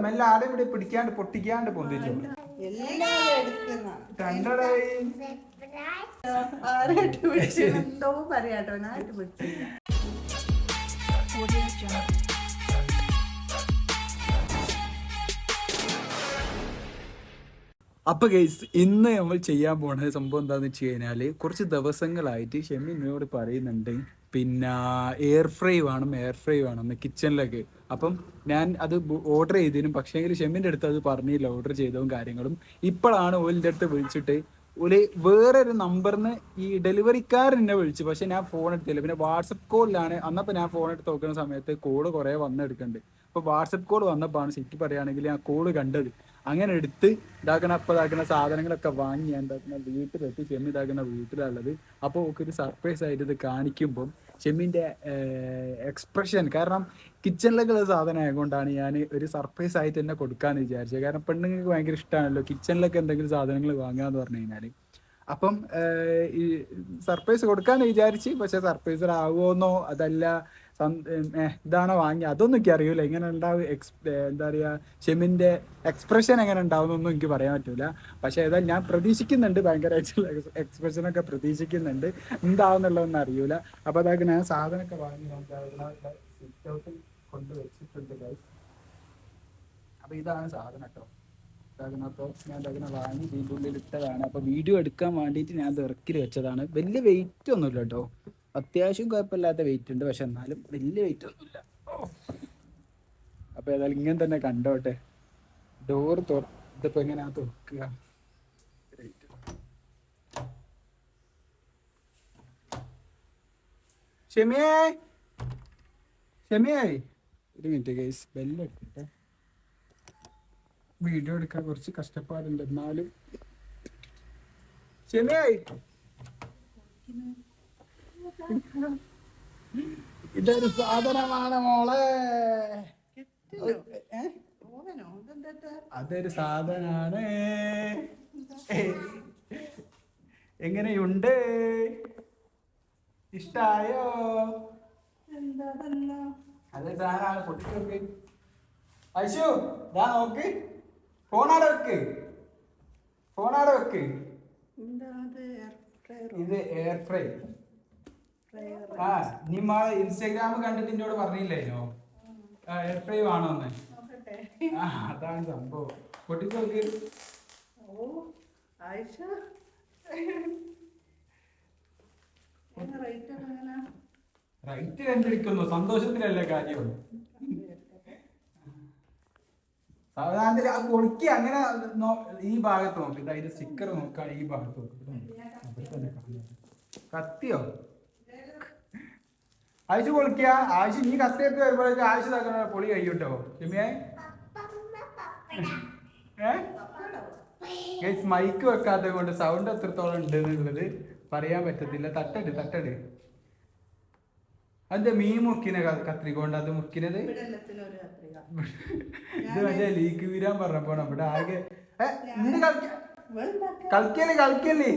മെല്ലെ ഇവിടെ പിടിക്കാണ്ട് പൊട്ടിക്കാണ്ട് പൊന്തിച്ചു. എല്ലാം എടുക്കുന്ന. രണ്ടടേ. ആരായിട്ട് പിടിച്ചു എന്തോ പറയാട്ടോ ഞാനായിട്ട് പിടിച്ചില്ല അപ്പൊ ഗൈസ് ഇന്ന് നമ്മൾ ചെയ്യാൻ പോണ സംഭവം എന്താന്ന് വെച്ച് കഴിഞ്ഞാൽ കുറച്ച് ദിവസങ്ങളായിട്ട് ഷെമി എന്നോട് പറയുന്നുണ്ട്. പിന്നെ എയർ ഫ്രൈ വേണം എയർ ഫ്രൈ വേണം കിച്ചണിലേക്ക് അപ്പം ഞാൻ അത് ഓർഡർ ചെയ്തതിനും പക്ഷേ ഷെമ്മിന്റെ അടുത്ത് അത് പറഞ്ഞില്ല. ഓർഡർ ചെയ്തതും കാര്യങ്ങളും. ഇപ്പോഴാണ് ഓലിന്റെ അടുത്ത് വിളിച്ചിട്ട് ഒരു വേറൊരു നമ്പറിന് ഈ ഡെലിവറിക്കാരൻ എന്നെ വിളിച്ചു. പക്ഷെ ഞാൻ ഫോൺ എടുത്തില്ല. പിന്നെ വാട്സപ്പ് കോളിലാണ് അന്നപ്പോൾ ഞാൻ ഫോൺ എടുത്ത് നോക്കുന്ന സമയത്ത് കോൾ കുറേ വന്നെടുക്കുന്നുണ്ട് അപ്പൊ വാട്സപ്പ് കോൾ വന്നപ്പോഴാണ് ശരിക്കും പറയുകയാണെങ്കിൽ ആ കോൾ കണ്ടത്. അങ്ങനെ എടുത്ത് ഇതാക്കണ അപ്പൊ ഇതാക്കുന്ന സാധനങ്ങളൊക്കെ വാങ്ങി എന്താക്കുന്ന വീട്ടിലെത്തി. ഷെമ്മി ഇതാക്കുന്ന വീട്ടിലുള്ളത്. അപ്പോൾ ഒക്കെ ഒരു സർപ്രൈസ് ആയിട്ട് ഇത് കാണിക്കുമ്പം ചെമ്മിന്റെ എക്സ്പ്രഷൻ കാരണം കിച്ചണിലേക്കുള്ള സാധനം ആയതുകൊണ്ടാണ് ഞാൻ ഒരു സർപ്രൈസ് ആയിട്ട് തന്നെ കൊടുക്കാന്ന് വിചാരിച്ചത്. കാരണം പെണ്ണുങ്ങൾക്ക് ഭയങ്കര ഇഷ്ടമാണല്ലോ കിച്ചണിലൊക്കെ എന്തെങ്കിലും സാധനങ്ങൾ വാങ്ങാന്ന് പറഞ്ഞു കഴിഞ്ഞാൽ അപ്പം ഈ സർപ്രൈസ് കൊടുക്കാന്ന് വിചാരിച്ച് പക്ഷെ സർപ്രൈസ് ആവുമോന്നോ അതല്ല ഇതാണോ വാങ്ങി അതൊന്നും എനിക്ക് അറിയില്ല എങ്ങനെ ഉണ്ടാവും എക്സ് എന്താ പറയുക ഷെമിന്റെ എക്സ്പ്രഷൻ എങ്ങനെ ഉണ്ടാവും എന്നൊന്നും എനിക്ക് പറയാൻ പറ്റില്ല പക്ഷേ ഏതായാലും ഞാൻ പ്രതീക്ഷിക്കുന്നുണ്ട്. ഭയങ്കരമായിട്ടുള്ള എക്സ്പ്രഷൻ ഒക്കെ പ്രതീക്ഷിക്കുന്നുണ്ട്. എന്താവുന്നുള്ളതൊന്നും അറിയൂല. അപ്പോൾ അതൊക്കെ ഞാൻ സാധനമൊക്കെ വാങ്ങി സിറ്റ് ഔട്ടിൽ കൊണ്ട് വെച്ചിട്ടുണ്ട് guys. അപ്പൊ ഇതാണ് സാധനം കേട്ടോ. ഇതാകുന്നപ്പോ ഞാൻ ഇതാകുന്ന വാങ്ങി ഇതിന്റെ ഉള്ളിൽ ഇട്ടതാണ്. അപ്പൊ വീഡിയോ എടുക്കാൻ വേണ്ടിയിട്ട് ഞാൻ ഇത് ഇറക്കിൽ വെച്ചതാണ്. വലിയ വെയിറ്റ് ഒന്നുമില്ല കേട്ടോ. അത്യാവശ്യം കുഴപ്പമില്ലാത്ത വെയിറ്റ് ഉണ്ട്. പക്ഷെ എന്നാലും വലിയ വെയിറ്റ് ഒന്നുമില്ല. ഓ. അപ്പൊ ഏതായാലും ഇങ്ങനെ തന്നെ കണ്ടോട്ടെ. ഡോർ തുറ ഇതിപ്പോ എങ്ങനെയാ തുറക്കുക? വീഡിയോ എടുക്കാൻ കുറച്ച് കഷ്ടപ്പാടുണ്ട്. എന്നാലും. ഷെമിയായി ഇതൊരു സാധനമാണ് മോളെ. അതൊരു സാധനാണ്. എങ്ങനെയുണ്ട്? ഇഷ്ടായോ? അതെ സാധനമാണ് പൊട്ടിച്ചോക്ക് അശു ഞാൻ നോക്ക്. ഫോണാടെ വെക്ക്. ഫോണാടെ വെക്ക്? ഇത് എയർ ഫ്രൈ. ആ നിമ്മ ഇൻസ്റ്റാഗ്രാം കണ്ടിട്ട് എന്നോട് പറഞ്ഞില്ലേനോ എയർ ഫ്രൈ ആ അതാണ് സംഭവം. പൊട്ടിച്ച് നോക്ക് റേറ്റ് കണ്ടിരിക്കുന്നു സന്തോഷത്തിലല്ലേ കാര്യം? സാധാരണ ആ പൊളിക്ക് അങ്ങനെ ഈ ഭാഗത്ത് നോക്കി. അതിന്റെ സ്റ്റിക്കർ നോക്കാം ഈ ഭാഗത്ത് നോക്ക്. കത്തിയോ? ആഴ്ച പൊളിക്കുക. ആഴ്ച നീ എടുത്ത് വരുമ്പോഴേക്ക് ആഴ്ച ഇതാക്കണ പൊളി കഴിയൂട്ടോ? ചെമ്മിയായി ഏഹ് മൈക്ക് വെക്കാത്തത് കൊണ്ട് സൗണ്ട് എത്രത്തോളം ഉണ്ട് എന്നുള്ളത് പറയാൻ പറ്റത്തില്ല. തട്ടട് തട്ടട്. അതിന്റെ മീൻ മുക്കിനെ കത്രികൊണ്ട് അത് മുക്കിനത്? ഇത് മറ്റേ ലീക്ക് വീരാൻ പറഞ്ഞപ്പോ നമ്മുടെ ആകെ ഇന്ന്. കളിക്കല്ലേ കളിക്കല്ലേ?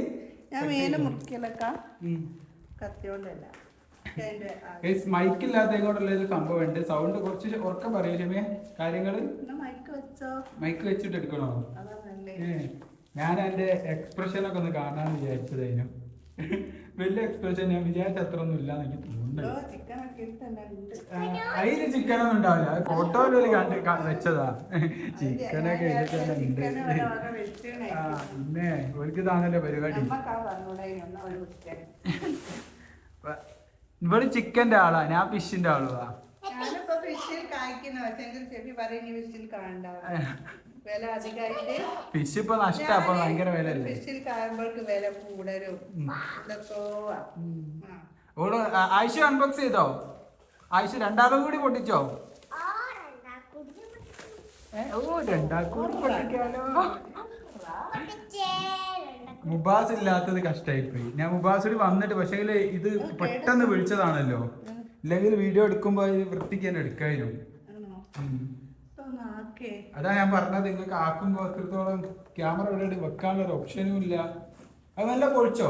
ഞാൻ മീന് മുറിക്കലൊക്കെ കത്തിയോണ്ടല്ല മൈക്ക് ഇല്ലാത്ത ഒരു സംഭവം ഉണ്ട്. സൗണ്ട് കുറച്ച് ഉറക്കം പറയൂ ക്ഷമേ കാര്യങ്ങൾ? മൈക്ക് വെച്ചോ? മൈക്ക് വെച്ചിട്ട് എടുക്കണോ? ഞാൻ എന്റെ എക്സ്പ്രഷൻ ഒക്കെ ഒന്ന് കാണാന്ന് വിചാരിച്ചതായിരുന്നു. വലിയ എക്സ്പ്രഷൻ ഞാൻ വിചാരിച്ച അത്ര ഒന്നും ഇല്ലാന്ന് എനിക്ക് തോന്നുന്നുണ്ട് ചിക്കൻ ഒന്നും അതിന് ഉണ്ടാവില്ല ഫോട്ടോയിൽ ഫോട്ടോയിൽ കണ്ട് ക- വെച്ചതാ. ചിക്കനൊക്കെ വെച്ചിണേ. ആ പിന്നെ ഒരിക്കലും ഇതാണല്ലോ പരിപാടി. ഇവൾ ചിക്കന്റെ ആളാ ഞാൻ ഫിഷിന്റെ ആളുവാ. ഞാനിപ്പോ ഫിഷിൽ കായ്ക്കുന്ന പക്ഷെ എങ്കിൽ ചെവി പറയുന്ന ഫിഷിൽ കാണണ്ട. വില അധികമായിട്ട്. ഫിഷ് ഇപ്പൊ നഷ്ടാ അപ്പൊ ഭയങ്കര വില അല്ലേ ഫിഷിൽ കായുമ്പോൾക്ക് വില കൂടരും ഓൾ ആയിഷ അൺബോക്സ് ചെയ്തോ? ആയിഷ രണ്ടാളും കൂടി പൊട്ടിച്ചോ? ഓ രണ്ടാൾക്കൂടി കൂടി പൊട്ടിക്കാലോ. മുബാസ് ഇല്ലാത്തത് കഷ്ടായി പോയി ഞാൻ മുബാസിൽ വന്നിട്ട് പക്ഷേ ഇത് പെട്ടെന്ന് വിളിച്ചതാണല്ലോ. ഇല്ലെങ്കിൽ വീഡിയോ എടുക്കുമ്പോ വൃത്തിക്ക് തന്നെ എടുക്കായിരുന്നു. അതാ ഞാൻ പറഞ്ഞത് നിങ്ങൾക്ക് ആക്കുമ്പോ എത്രത്തോളം ക്യാമറ ഇവിടെ വെക്കാനുള്ള ഒരു ഓപ്ഷനും ഇല്ല. അത് നല്ല പൊളിച്ചോ?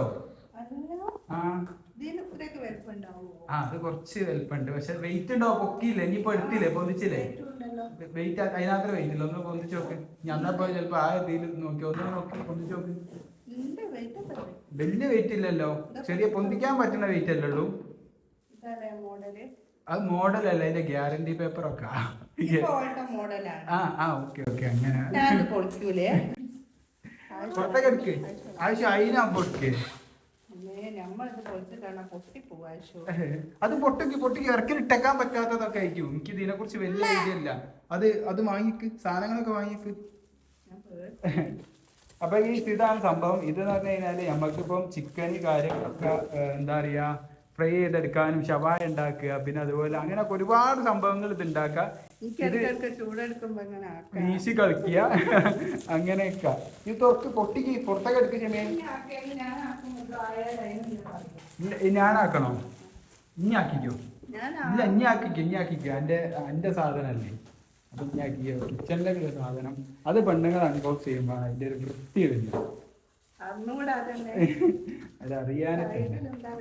ആ. അത് കുറച്ച് വലുപ്പുണ്ട്. പക്ഷെ വെയിറ്റ് ഉണ്ടോ? പൊക്കിയില്ലേ? ഇനിയിപ്പോ എടുത്തില്ലേ? പൊന്നിച്ചില്ലേ വെയിറ്റ് അതിനകത്ത് വെയിറ്റ് ഇല്ല. ഒന്ന് പൊന്തിച്ച് ഞാൻ പോയി ചിലപ്പോ ആ രീതിയിൽ നോക്കി. ഒന്ന് നോക്കി. പൊന്തിച്ച് നോക്ക്. വലിയ വെയിറ്റ് ഇല്ലല്ലോ. ചെറിയ പൊന്തിക്കാൻ പറ്റുന്ന വെയിറ്റ് അല്ലല്ലോ അത് മോഡൽ അല്ല അതിന്റെ ഗ്യാരണ്ടി പേപ്പർ ഒക്കെ. ആ ആ ഓക്കെ ഓക്കെ അങ്ങനെ. പുറത്തേക്ക് എടുക്ക്. ആവശ്യം അതിനാ ആവശ്യം. അത് പൊട്ടിക്ക് പൊട്ടിക്ക് ഇറക്കിലിട്ടേക്കാൻ പറ്റാത്തതൊക്കെ ആയിരിക്കും. എനിക്ക് ഇതിനെ കുറിച്ച് വലിയ ഐഡിയ ഇല്ല. അത് അത് വാങ്ങിക്ക്. സാധനങ്ങളൊക്കെ വാങ്ങിക്ക്. അപ്പൊ ഈ ഇതാണ് സംഭവം. ഇത് എന്ന് പറഞ്ഞു കഴിഞ്ഞാൽ നമുക്കിപ്പം ചിക്കൻ കാര്യങ്ങളൊക്കെ എന്താ പറയാ ഫ്രൈ ചെയ്തെടുക്കാനും ഷവായ ഉണ്ടാക്കുക പിന്നെ അതുപോലെ അങ്ങനെയൊക്കെ ഒരുപാട് സംഭവങ്ങൾ ഇത് ഉണ്ടാക്കുക. ആക്കാം. വീശി കളിക്കുക അങ്ങനെയൊക്കെ. ഇത് തുറക്ക് പൊട്ടിക്ക് പുറത്തൊക്കെ എടുക്കുക ചെമ്മേ ഇനി ആക്കിയാൽ ഞാൻ ആക്കുമ്പോൾ ആയാലും ഇല്ല, ഇനി ഞാനാക്കണോ? ഇനി ആക്കിക്കോ. ഇല്ല ഇനി ആക്കിക്കോ ഇനി ആക്കിക്കോ. എന്റെ എന്റെ സാധനല്ലേ. അപ്പൊ ഇനി ഒരു സാധനം. അത് പെണ്ണുങ്ങൾ അൺബോക്സ് ചെയ്യുമ്പോൾ അതിന്റെ ഒരു വൃത്തി വരുന്നു. അത് എന്താ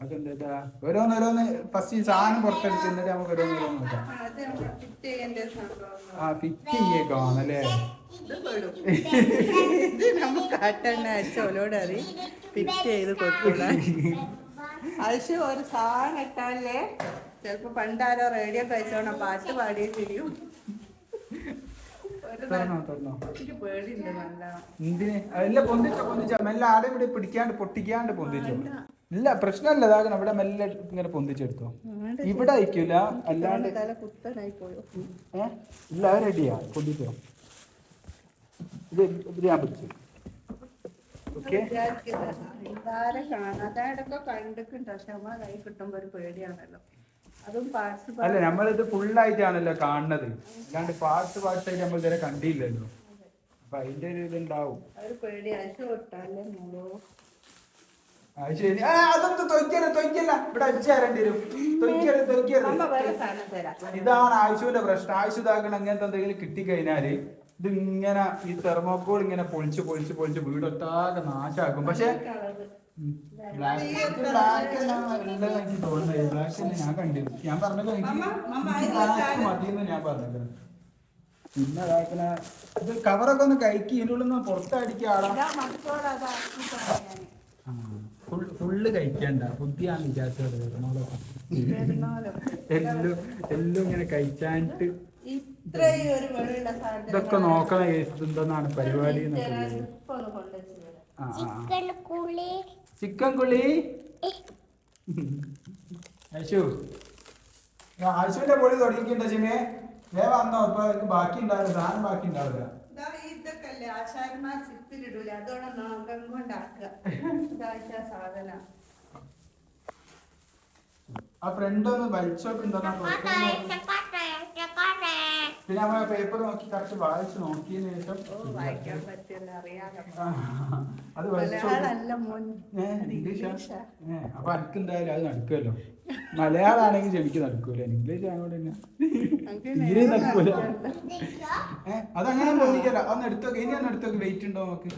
അതെന്താ ഓരോന്ന് ഓരോന്ന് ഫസ്റ്റ് സാധനം പുറത്തെടുത്ത് എന്നിട്ട് നമുക്ക് ഓരോന്നോരോ ഓരോന്ന് നോക്കാം. അത് ആ ഫിറ്റ് ചെയ്യേക്കാണല്ലേ അറി ഫിറ്റ് ചെയ്ത് കൊടുക്കൂടാ. ആവശ്യം ഒരു സാധനം ഇട്ടാലേ ചിലപ്പോ പണ്ടാരോ റേഡിയോ കഴിച്ചോണ പാട്ട് പാടിയേ പിടിക്കാണ്ട് പൊട്ടിക്കാണ്ട് പൊന്തിച്ചോ? ഇല്ല പ്രശ്നമല്ല. ഇതാകണം ഇവിടെ മെല്ലെ ഇങ്ങനെ പൊന്തിച്ചെടുത്തോ. ഇവിടെ അയക്കൂല. അല്ലാണ്ട് ഇല്ല അത് റെഡിയാ. പൊന്തിച്ചോ. ഇത് ഇത് ഞാൻ പിടിച്ചു. ഓക്കെ. കാണാതെ കണ്ടിട്ടുണ്ട്. പക്ഷെ നമ്മളെ കൈ കിട്ടുമ്പോ ഒരു പേടിയാണല്ലോ. അല്ല നമ്മളിത് ഫുള്ളായിട്ടാണല്ലോ കാണുന്നത്. അല്ലാണ്ട് പാർട്ട് പാർട്ടായിട്ട് നമ്മൾ ഇതുവരെ കണ്ടില്ലല്ലോ. അപ്പൊ അതിന്റെ ഒരു ഇതുണ്ടാവും. അത് ശരി ആ അതൊന്നും തൊയ്ക്കരുത് തൊയ്ക്കല്ല. ഇവിടെ അടിച്ചു തരേണ്ടി വരും. തൊയ്ക്കരുത് തൊയ്ക്കരുത്. ഇതാണ് ആയുഷുവിന്റെ പ്രശ്നം. ആയുഷ് ഇതാക്കണം അങ്ങനത്തെ എന്തെങ്കിലും കിട്ടിക്കഴിഞ്ഞാൽ ഇത് ഇങ്ങനെ ഈ തെർമോക്കോൾ ഇങ്ങനെ പൊളിച്ച് പൊളിച്ച് പൊളിച്ച് വീടൊട്ടാകെ നാശാക്കും പക്ഷെ ഞാൻ കണ്ടിരുന്നു. ഞാൻ പറഞ്ഞത് മമ്മ, മമ്മ, എനിക്ക് അതിൽ ബ്ലാക്ക് മതിയെന്ന് ഞാൻ പറഞ്ഞത് പിന്നെ അതാക്കണ ഇത് കവറൊക്കെ ഒന്ന് കഴിക്കി. ഇതിന്റെ ഉള്ളിൽ നിന്ന് പുറത്തടിക്കുക ഫുള്ള് കഴിക്കണ്ട. ബുദ്ധിയാണ് വിചാരിച്ചത്. എല്ലാം എല്ലാം ഇങ്ങനെ കഴിച്ചാണ്ട് ഇതൊക്കെ നോക്കണ കേസ് എന്തെന്നാണ് പരിപാടി എന്നൊക്കെ ചിക്കൻ കുളി ഐശു ആശുവിന്റെ പൊളി തുടങ്ങിയിട്ടുണ്ടോ ചിമേ വേ വന്നോ ഇപ്പൊ എനിക്ക് ബാക്കി ഉണ്ടാവില്ല സാധനം ബാക്കി ഉണ്ടാവില്ല. ആശാരന്മാർ ഇതൊക്കെ അല്ലേ ചിപ്പിലിടൂല അതോടെ നോക്കം കൊണ്ടാക്കുക. സാധന. ആ ഫ്രണ്ട് ഒന്ന് വലിച്ചോക്ക് ഉണ്ടോന്നാ ചക്കോട്ടെ ചക്കോട്ടെ ചക്കോട്ടെ പിന്നെ നമ്മൾ പേപ്പർ നോക്കി കറക്റ്റ് വായിച്ച് നോക്കിയതിന് ശേഷം അത് ഇംഗ്ലീഷാ? അപ്പൊ എനിക്ക് എന്തായാലും അത് നടക്കുമല്ലോ. മലയാളാണെങ്കിൽ ചെവിക്ക് നടക്കൂല. ഇംഗ്ലീഷ് ആയതുകൊണ്ട് തന്നെ നമുക്ക് തീരെ നടക്കൂല. ഏഹ് ഏ, അതങ്ങനെ തോന്നിക്കല്ല. അന്ന് എടുത്തോക്കെ ഇനി ഒന്ന് എടുത്തോക്കെ വെയിറ്റ് ഉണ്ടോ നമുക്ക്?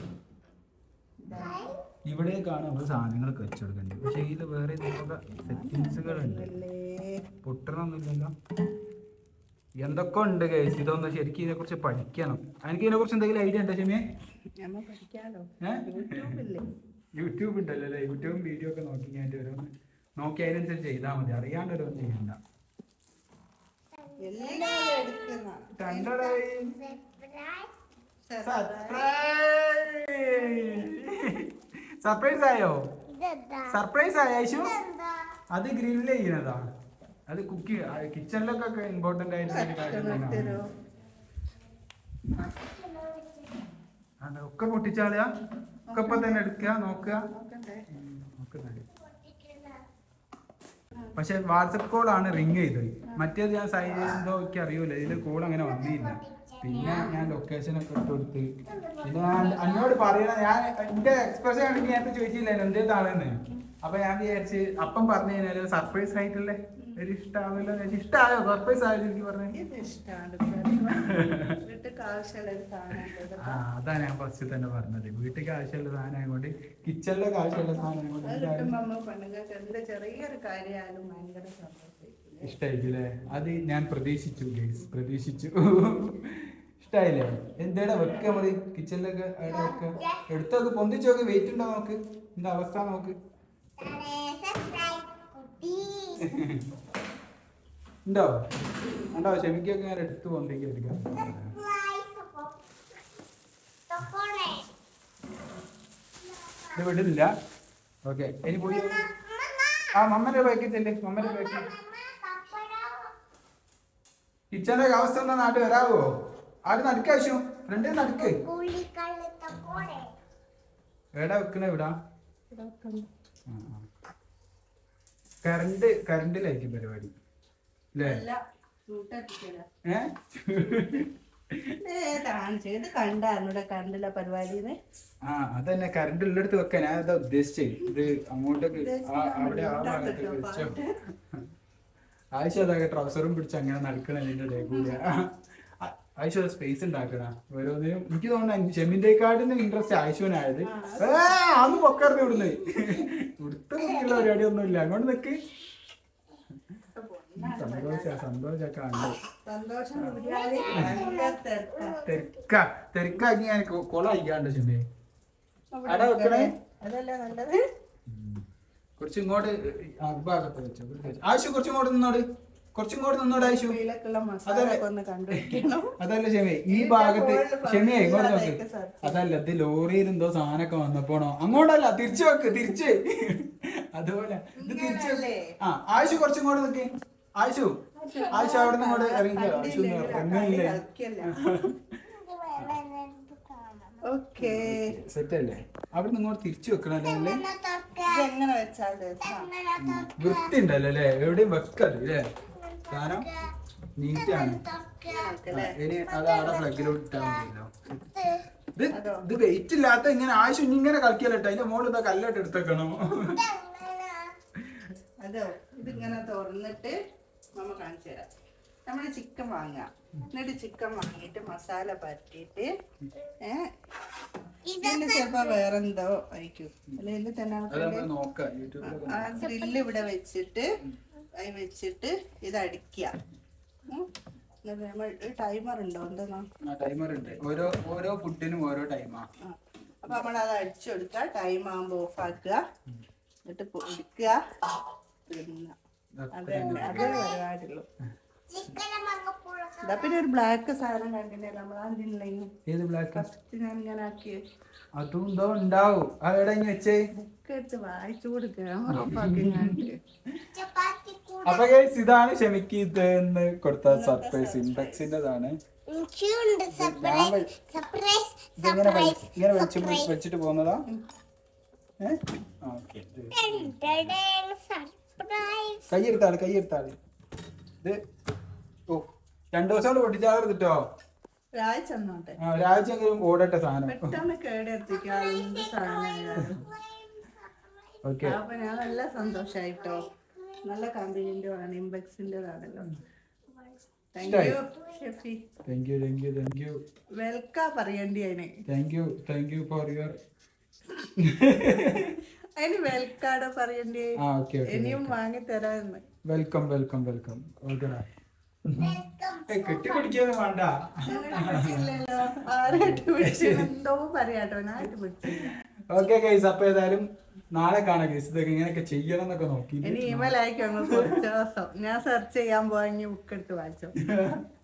ഇവിടേക്കാണ് നമ്മൾ സാധനങ്ങളൊക്കെ വെച്ചെടുക്കേണ്ടത്. പക്ഷെ ഇതിൽ വേറെ അല്ലേ പൊട്ടണമൊന്നുമില്ലല്ലോ എന്തൊക്കെ ഉണ്ട് കേസ് ഇതൊന്ന് ശരിക്കും ഇതിനെ കുറിച്ച് പഠിക്കണം. എനിക്ക് ഇതിനെ കുറിച്ച് എന്തെങ്കിലും ഐഡിയ ഉണ്ടോ ചെമ്മിയെ? യൂട്യൂബ് ഉണ്ടല്ലോ അല്ലേ? യൂട്യൂബും വീഡിയോ ഒക്കെ നോക്കി ഞാൻ ഓരോന്ന് നോക്കി അതിനനുസരിച്ച് ചെയ്താൽ മതി. അറിയാണ്ട് ഓരോന്ന് ചെയ്യണ്ട. സർപ്രൈസ് സർപ്രൈസ് ആയോ? സർപ്രൈസ് ആയോ ഐശു അത് ഗ്രില്ല് ചെയ്യുന്നതാ അത് കുക്ക് കിച്ചണിലൊക്കെ ഇമ്പോർട്ടന്റ് ആയിട്ടുള്ള അതെ, ഒക്കെ പൊട്ടിച്ചാളിയാ? ഒക്കെ ഇപ്പൊ തന്നെ എടുക്കുക നോക്കുക? പക്ഷെ വാട്സപ്പ് കോൾ ആണ് റിങ് ചെയ്തത്. മറ്റേത് ഞാൻ സൈഡ് എന്തോ എനിക്ക് അറിയൂല. ഇതിൽ കോൾ അങ്ങനെ വന്നില്ല. പിന്നെ ഞാൻ ലൊക്കേഷൻ ഒക്കെ ഇട്ട് കൊടുത്ത്. പിന്നെ ഞാൻ അന്നോട് പറയണ ഞാൻ എന്റെ എക്സ്പ്രഷൻ ആണെങ്കിൽ ഞാൻ ചോദിച്ചില്ല എന്തേതാണെന്ന് അപ്പൊ ഞാൻ വിചാരിച്ച് അപ്പം പറഞ്ഞു കഴിഞ്ഞാൽ സർപ്രൈസ് ആയിട്ടുള്ള ഒരു ഇഷ്ടാവില്ല ഇഷ്ടമായോ സർപ്രൈസ് ആയോ എനിക്ക് പറഞ്ഞു? അതാ ഞാൻ ഫസ്റ്റ് തന്നെ പറഞ്ഞത്. വീട്ടിലേക്ക് ആവശ്യമുള്ള സാധനം ആയതുകൊണ്ട് കിച്ചണിലേക്ക് ആവശ്യമുള്ള സാധനം അല്ലേ എന്ത് ചെറിയൊരു കാര്യമായാലും ഭയങ്കര സന്തോഷിക്കും ഇഷ്ടായില്ലേ അത് ഞാൻ പ്രതീക്ഷിച്ചു ഗൈസ് പ്രതീക്ഷിച്ചു. ഇഷ്ടായില്ലേ? എന്തേടാ വെക്ക മതി കിച്ചണിലൊക്കെ എവിടെ എടുത്തു നോക്ക് പൊന്തിച്ചു നോക്ക് വെയിറ്റ് ഉണ്ടോ നോക്ക് എന്താ അവസ്ഥ നോക്ക് ഉണ്ടോ? ഉണ്ടോ? ക്ഷമിക്കൊക്കെ ഞാൻ എടുത്ത് പൊന്തിക്ക് എടുക്കാം. ഇത് വിടില്ല ഓക്കെ ഇനി പോയി. ആ മമ്മന്റെ ബാക്കി ചെല്ലേ മമ്മന്റെ ബാക്കി കിച്ചന്റെ അവസ്ഥ എന്താ? നാട്ടിൽ വരാവോ? ആര് നടുക്കാവശ്യം ഫ്രണ്ട് നടുക്ക്. എവിടെ വെക്കണ ഇവിടാ കറണ്ട് കറണ്ടിലായിരിക്കും പരിപാടി. അല്ലേ ആ അതന്നെ. കറണ്ട് ഉള്ളിടത്ത് വെക്കാൻ ഞാൻ അതാ ഉദ്ദേശിച്ചേ. ഇത് അങ്ങോട്ടേക്ക് ആ അവിടെ ആ ആയിഷ അതൊക്കെ ട്രൗസറും പിടിച്ച് അങ്ങനെ നടക്കണ എന്റെ ഇടയിൽ കൂടി ആ- ആയിഷ സ്പേസ് ഉണ്ടാക്കണ ഓരോന്നിനും എനിക്ക് തോന്നുന്നു ചെമ്മിന്റെക്കാട്ടിന് ഇൻട്രസ്റ്റ് ആയിഷുവിനായത് അന്ന് പൊക്കറിന് ഇവിടുന്ന്. ഇവിടുത്തെ പരിപാടി ഒന്നും ഇല്ല അങ്ങോട്ട് നിക്ക്. സന്തോഷ. സന്തോഷൊക്കെ ഉണ്ട് സന്തോഷം കൂടിയാൽ ഭയങ്കര തിരക്കാ. തെരക്ക. തെരക്കാക്കി ഞാൻ കൊള അയക്കാണ്ട് ഷെമി അടാ വെക്കണേ. കുറച്ച് ഇങ്ങോട്ട് വെച്ചോ. ആശു കുറച്ചും ഇങ്ങോട്ട് നിന്നോട്. കുറച്ചും കൂടെ നിന്നോട് ആശു മസാലയൊക്കെ ഒന്ന് കണ്ടുപിടിക്കണം. അതല്ല ഷെമി ഈ ഭാഗത്ത് ക്ഷമയെ ഷെമിയെ ഇങ്ങോട്ട് നോക്ക്. അതല്ല ഇത് ലോറിയിൽ എന്തോ സാധനമൊക്കെ വന്നപ്പോണോ? അങ്ങോട്ടല്ല തിരിച്ചു വെക്ക് തിരിച്ച്. അതുപോലെ ഇത് തിരിച്ചു? ആ ആയിഷു കുറച്ചും കൂടെ നിക്ക്. ആശു ആശു അവിടെ നിന്ന് ഇങ്ങോട്ട് ഇറങ്ങിക്കോ ആശു ഇറങ്ങില്ലേ സെറ്റ് അല്ലേ അവിടെ ഇങ്ങോട്ട് തിരിച്ചു വെക്കണല്ലേ. വൃത്തി ഉണ്ടല്ലോ അല്ലേ? എവിടെയും വെക്കല്ലേ അല്ലേ സാധനം നീറ്റാണ്. ആണ് ഇനി അത് അവിടെ ഫ്ലഗിലോട്ട് ഇട്ടാൽ മതിയല്ലോ. ഇത് ഇത് വെയിറ്റ് ഇല്ലാത്ത ഇങ്ങനെ ആവശ്യം ഇനി ഇങ്ങനെ കളിക്കലട്ടെ അതിന്റെ മോളിൽ ഇതാ കല്ലോട്ട് എടുത്തേക്കണം? അതോ? ഇതിങ്ങനെ തുറന്നിട്ട് നമ്മ കാണിച്ചു തരാം. നമ്മൾ ചിക്കൻ വാങ്ങാം. എന്നിട്ട് ചിക്കൻ വാങ്ങിയിട്ട് മസാല പരത്തിയിട്ട് ഏഹ് ഇതിന് ചിലപ്പോ വേറെന്തോ ആയിരിക്കും. അല്ലെങ്കിൽ തന്നെ ഗ്രില്ല് ഇവിടെ വെച്ചിട്ട് അത് വെച്ചിട്ട് ഇത് അടിക്കുക. നമ്മൾ ടൈമർ ഉണ്ടോ? എന്തെന്നാ ആ ടൈമർ ഉണ്ട്. ഓരോ ഓരോ ഫുഡിനും ഓരോ ടൈമാ ആ. അപ്പൊ നമ്മൾ അത് അടിച്ചു കൊടുക്കുക ടൈം ആകുമ്പോ ഓഫ് ആക്കുക. എന്നിട്ട് പൊടിക്കുക തിന്നുക. അതേ അതേ പരിപാടിയുള്ളൂ. ഇതാ പിന്നെ ഒരു ബ്ലാക്ക് സാധനം കണ്ടില്ലേ? നമ്മളാണ്ടില്ലെങ്കിൽ ഏത് ബ്ലാക്ക് ഫസ്റ്റ് ഞാൻ ഇങ്ങനെ ആക്കി അതും എന്തോ ഉണ്ടാവും. അതെവിടെ വെച്ചേ? ബുക്ക് എടുത്ത് വായിച്ചു കൊടുക്കുക അപ്പൊ ഇതാണ് ക്ഷമിക്ക് ഇത് എന്ന് കൊടുത്ത സർപ്രൈസ് വലി- ഇങ്ങനെ വെച്ചിട്ട് പോകുന്നതാ? ഏഹ് ഓക്കെ. കൈയെടുത്താൾ കൈയെടുത്താൾ. ഇത് ഓ രണ്ടു ദിവസം കൊണ്ട് പൊട്ടിച്ചാകരുതിട്ടോ രാജ് ചെന്നോട്ടെ ആ ഒരാഴ്ചയെങ്കിലും ഓടട്ടെ സാധനം. പെട്ടെന്ന് സാധനമായാലും. ഓക്കെ. അപ്പൊ ഞാൻ നല്ല സന്തോഷായിട്ടോ. നല്ല കമ്പനി ആണ് ഇംബെക്സിന്റേതാണല്ലോ thank you Shefi. Thank you thank you welcome പറയേണ്ടി അതിന്. Thank you thank you for your അതിന് വെൽക്കാടോ പറയേണ്ടി. ആ ഓക്കെ ഓക്കെ ഇനിയും വാങ്ങി തരാമെന്ന് വെൽക്കം വെൽക്കം വെൽക്കം. ഓക്കെടാ കെട്ടി പിടിക്കാൻ വേണ്ട. ഓക്കെ ഗൈസ് അപ്പൊ ഏതായാലും നാളെ കാണാം ഗൈസ് ഇതൊക്കെ ഇങ്ങനെയൊക്കെ ചെയ്യണം എന്നൊക്കെ നോക്കി ഇനി ഇമെയിൽ അയക്കും അങ്ങ് കുറച്ച് ദിവസം. ഞാൻ സെർച്ച് ചെയ്യാൻ പോയി ബുക്ക് എടുത്ത് വായിച്ചോ.